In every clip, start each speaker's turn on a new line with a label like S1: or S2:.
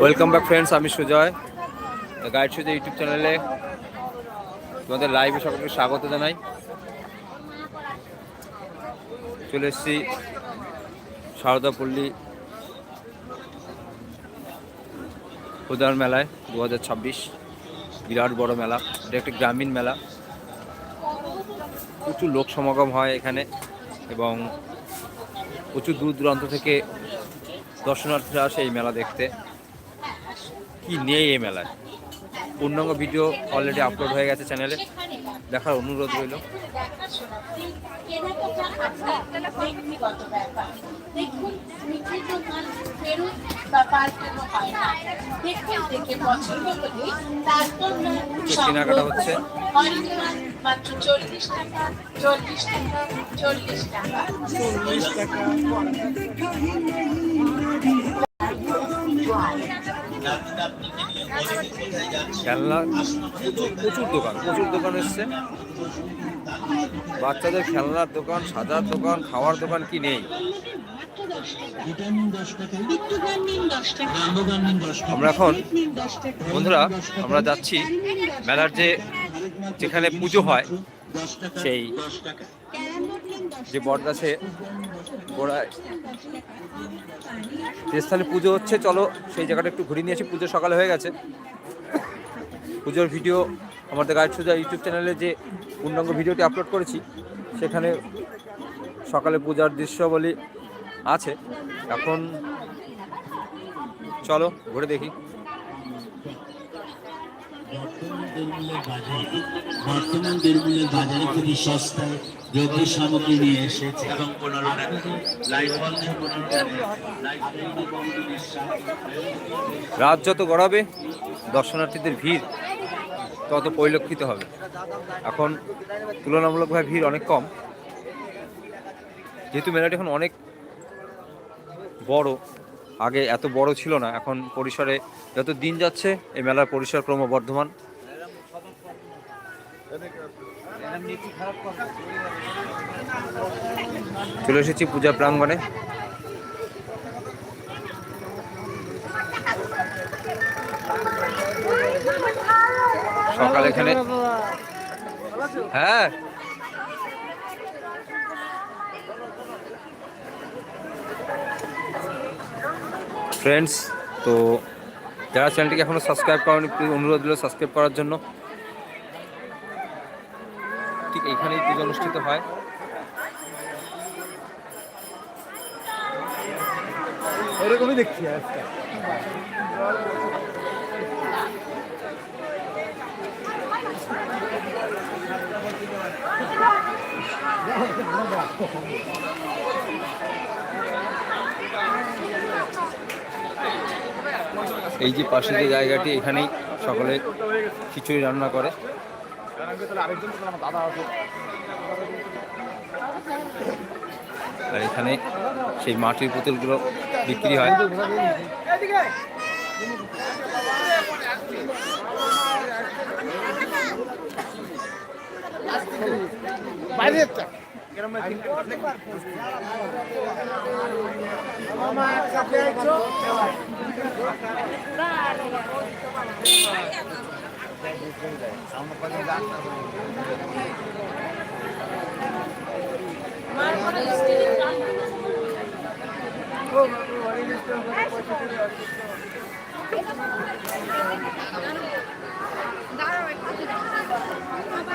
S1: Welcome back friends আমি Sujoy guide Sujoy YouTube চ্যানেলে তোমাদের লাইভে সকলকে স্বাগত জানাই। চলে এসেছি সারদাপল্লী প্রধান মেলায় দু বিরাট বড় মেলা, এটা একটি গ্রামীণ মেলা। প্রচুর লোক সমাগম হয় এখানে এবং প্রচুর দূর দূরান্ত থেকে দর্শনার্থীরা আসে এই মেলা দেখতে। কি নেই এই মেলায়? পূর্ণাঙ্গ ভিডিও অলরেডি আপলোড হয়ে গেছে চ্যানেলে দেখার অনুরোধ রইল। কেনাকাটা হচ্ছে।
S2: চল্লিশ টাকা চল্লিশ টাকা। চল্লিশ টাকা।
S1: খেলনা, প্রচুর দোকান প্রচুর দোকান এসছে। বাচ্চাদের খেলনার দোকান, সাজার দোকান, খাওয়ার দোকান কি নেই? আমরা এখন, বন্ধুরা, আমরা যাচ্ছি মেলার যে, যেখানে পুজো হয়, সেই যে বটগাছে গোড়ায় যে স্থানে পুজো হচ্ছে, চলো সেই জায়গাটা একটু ঘুরিয়ে নিয়ে আসি। পুজো সকালে হয়ে গেছে। পুজোর ভিডিও আমাদের গাইড সোজা ইউটিউব চ্যানেলে যে পূর্ণাঙ্গ ভিডিওটি আপলোড করেছি, সেখানে সকালে পূজার দৃশ্যাবলী আছে। এখন চলো, ঘুরে দেখি।
S3: বর্তমান বাজারে খুবই সস্তায় দ্রব্য সামগ্রী নিয়ে এসেছে। এবং পনেরো টাকা।
S1: রাত যত গড়াবে দর্শনার্থীদের ভিড় তত পরিলক্ষিত হবে। এখন তুলনামূলকভাবে ভিড় অনেক কম। যেহেতু মেলাটি এখন অনেক বড় আগে এত বড় ছিল না, এখন পরিসরে যত দিন যাচ্ছে, এই মেলার পরিসর ক্রমবর্ধমান চলে এসেছি পূজা প্রাঙ্গণে। সকাল এখানে হ্যাঁ ফ্রেন্ডস তো যারা চ্যানেলটিকে এখনও সাবস্ক্রাইব করেনি প্লিজ অনুরোধ দিল সাবস্ক্রাইব করার জন্য। ঠিক এখানেই পুজো অনুষ্ঠিত হয়।
S4: এরকমই দেখছি
S1: এই যে পাশে যে জায়গাটি, এখানেই সকলে খিচুড়ি রান্না করে। আর এখানে সেই মাটির পুতুলগুলো বিক্রি হয়।
S4: বাইরে একটা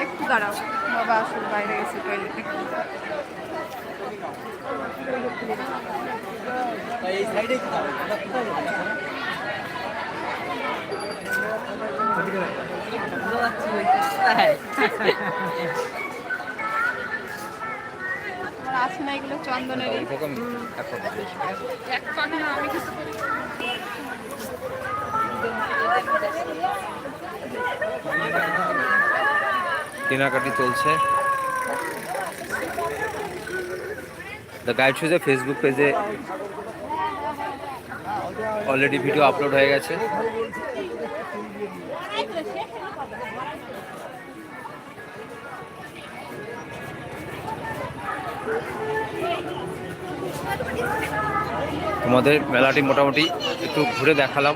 S5: একটু দাঁড়াও বাবা আসলে বাইরে গেছে টয়লেটে আছে এগুলো কিছু
S1: কেনাকাটি চলছে। দ্য গাইড শুজে ফেসবুক পেজে অলরেডি ভিডিও আপলোড হয়ে গেছে। তোমাদের মেলাটি মোটামুটি একটু ঘুরে দেখালাম।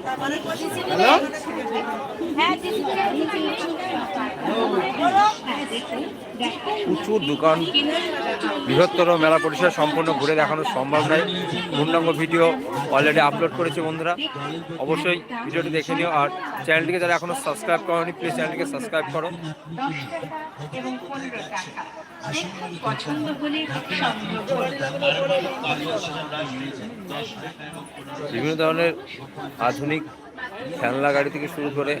S3: প্রচুর দোকান, বৃহত্তর মেলা পরিসর সম্পূর্ণ ঘুরে দেখানো সম্ভব নয়। পূর্ণাঙ্গ ভিডিও অলরেডি আপলোড করেছে বন্ধুরা। অবশ্যই ভিডিওটি দেখে নিও আর চ্যানেলটিকে যারা এখনও সাবস্ক্রাইব করোনি প্লিজ চ্যানেলটিকে সাবস্ক্রাইব করো। বিভিন্ন ধরনের আধুনিক খেলনা গাড়ি থেকে শুরু করে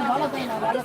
S3: ভালো তাই না
S2: ভালো